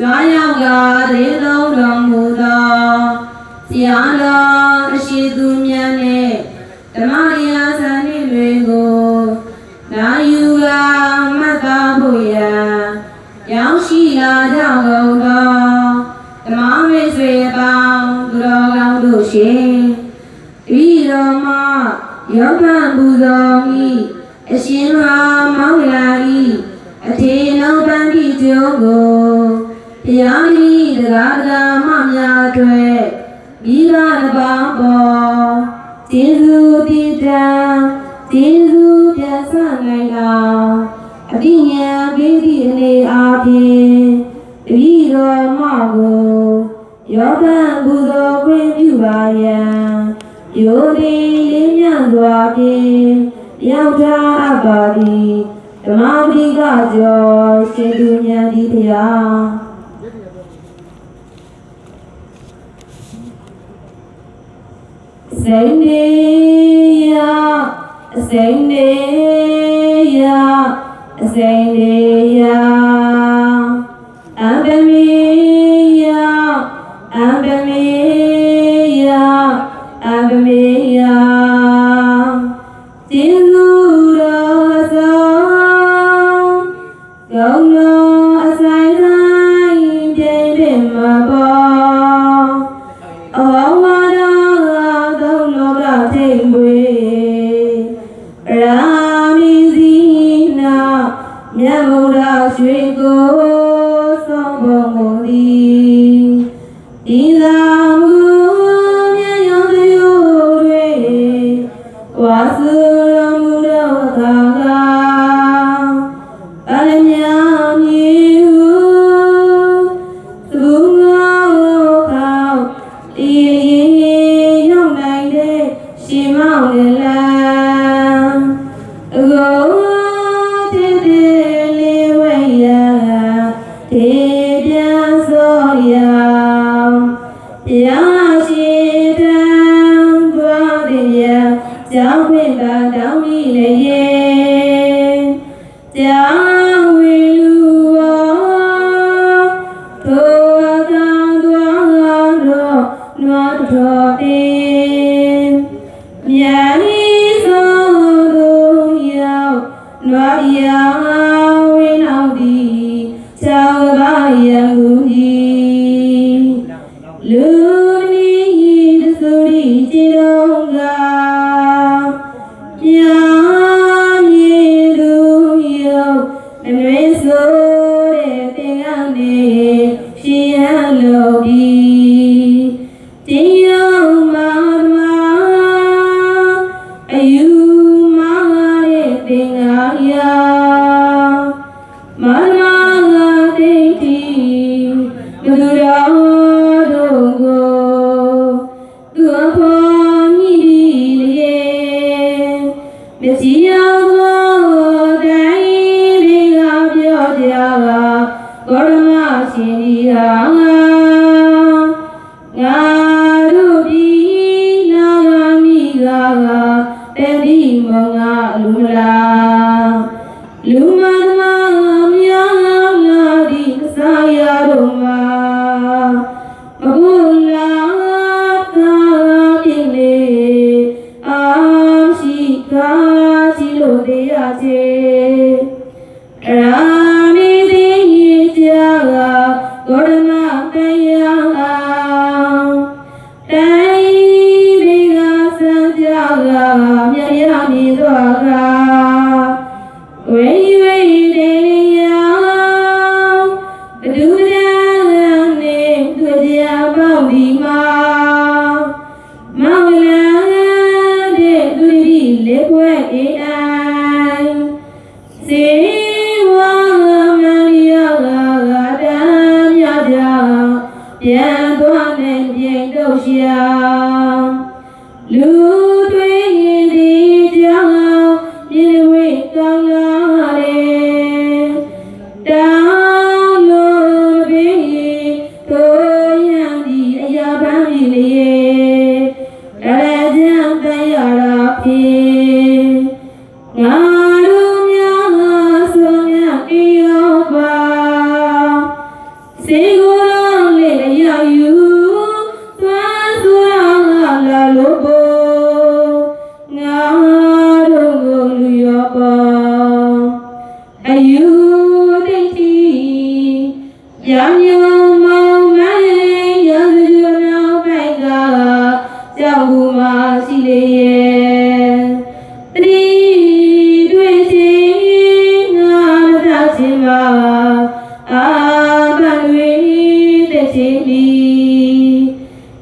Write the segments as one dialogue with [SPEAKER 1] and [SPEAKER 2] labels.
[SPEAKER 1] ကြွားရောက်ကသေသုံးတော်မူသောဆရာတော်အရှိသူမြတ်နဲ့ဓမ္မတရားစံနှင့်တွေကိုနာယူကမှတ်သားဖို့ရန်ရောက်ရှိလာကြကုန်သောဓမ္မမိတ်ဆွေအပေါင်းသူတော်ကောင်းတို့ရှင်ဤတော်မှာယောဂပူဇော်ဤအရှင်မမောင်လာဤအထေလုံးပန်းကြီးကျိုးကို ဘုရားဤတရားတရားမှများအတွက်မိဘတစ်ပါးပေါ်ကျေးဇူးတည်တံကျေးဇူးပြဆနိုင်တော်အတိညာပိတိအနေအားဖြင့်တတိတော်မကိုယောဂပူဇော်ခွင့်ပြုပါယံယိုဒီလေးမြတ်စွာဖြင့်ရောက်ထားအပ်ပါသည်ဓမ္မပတိကကျော်ရှင်သူမြတ်ဒီဖျား စိန်နေယအစိန်နေယအစိန်နေယအံပမေ မြတ်ဗုဒ္တော်နွားတော်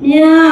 [SPEAKER 1] Yeah.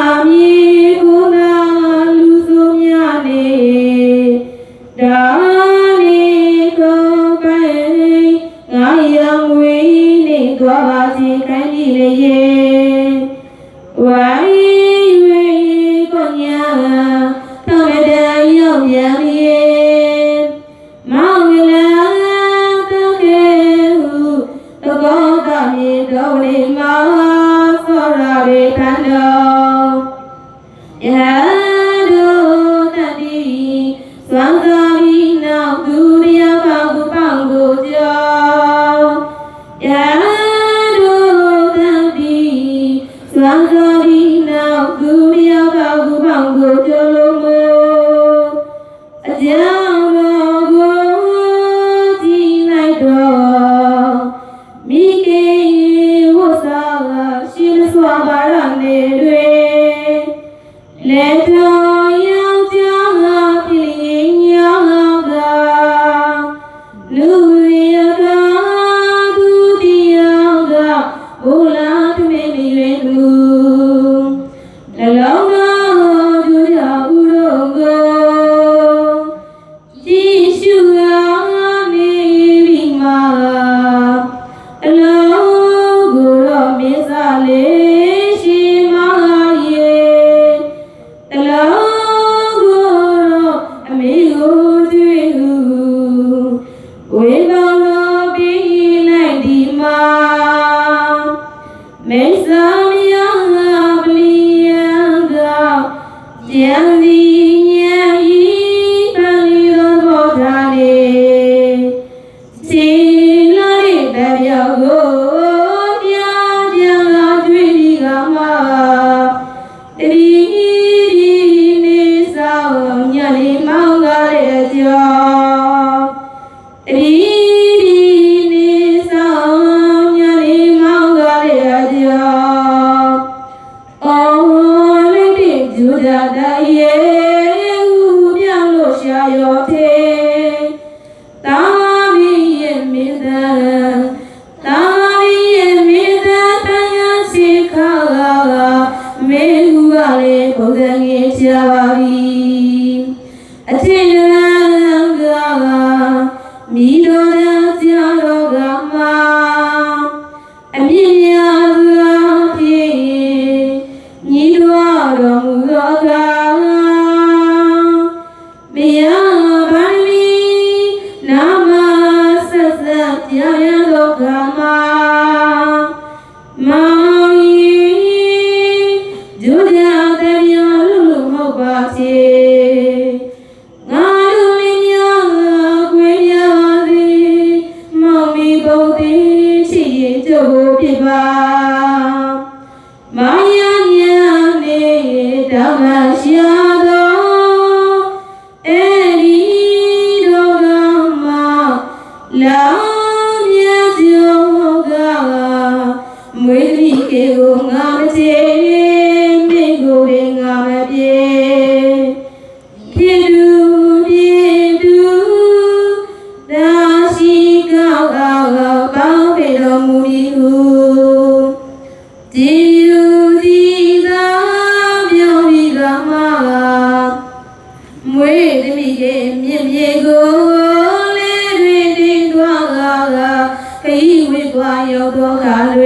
[SPEAKER 1] မေဇာမြာပလီယံသာကျန် And. ကိုလေးတွင်တင်သွားကခရီးဝေကွာရောက်တော့ကလွေ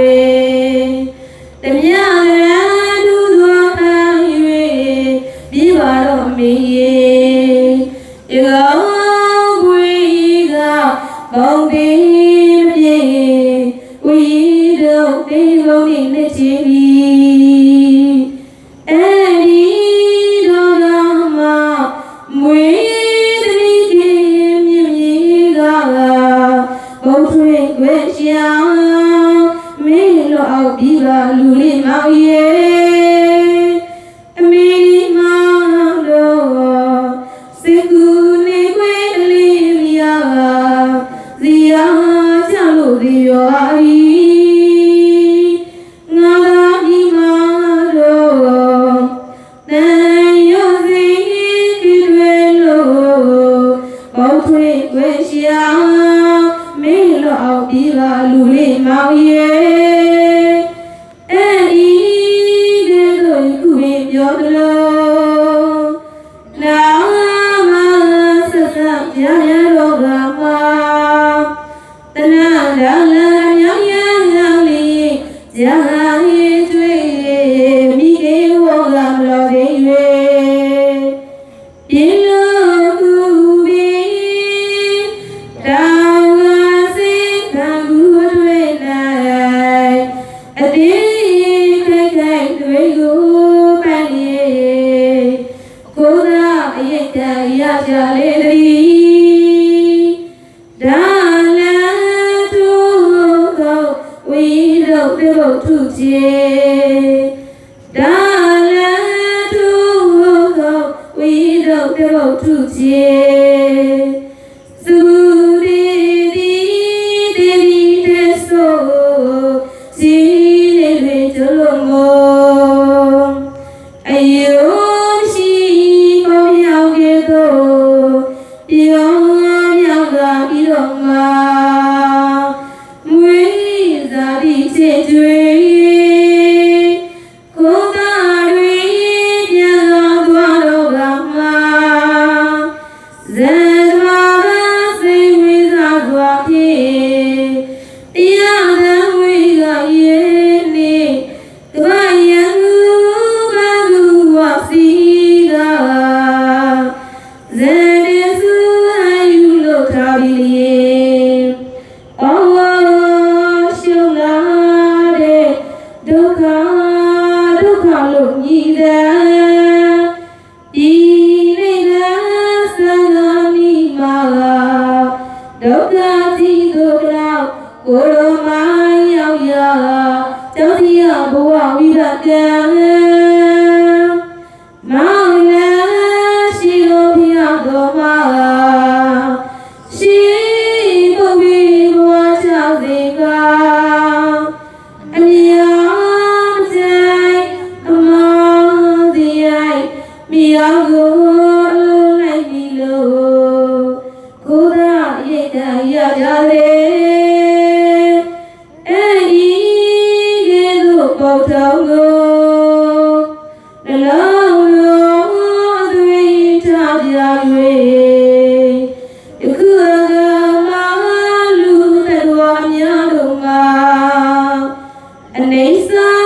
[SPEAKER 1] ရဟန်းတွေ့မိကေဝကမလောကိ၍ပြင်းလုံးကူပြီးတောင်းဝစေခံဘူးတွေ့၌အတင်းခိုက်ခိုက်တွေ့ကိုပန်းရေကိုယ်သာအယိတ်တရကြလေသည် ထုခြင်းဒါလန်သူဟုတ်ဝိရုဒ္ဓဘုတ်ထုခြင်း đỡ ra thì được nào của đôi mãi ao giờ cháu thì ở bố ao đi đặt ra Nem sabe.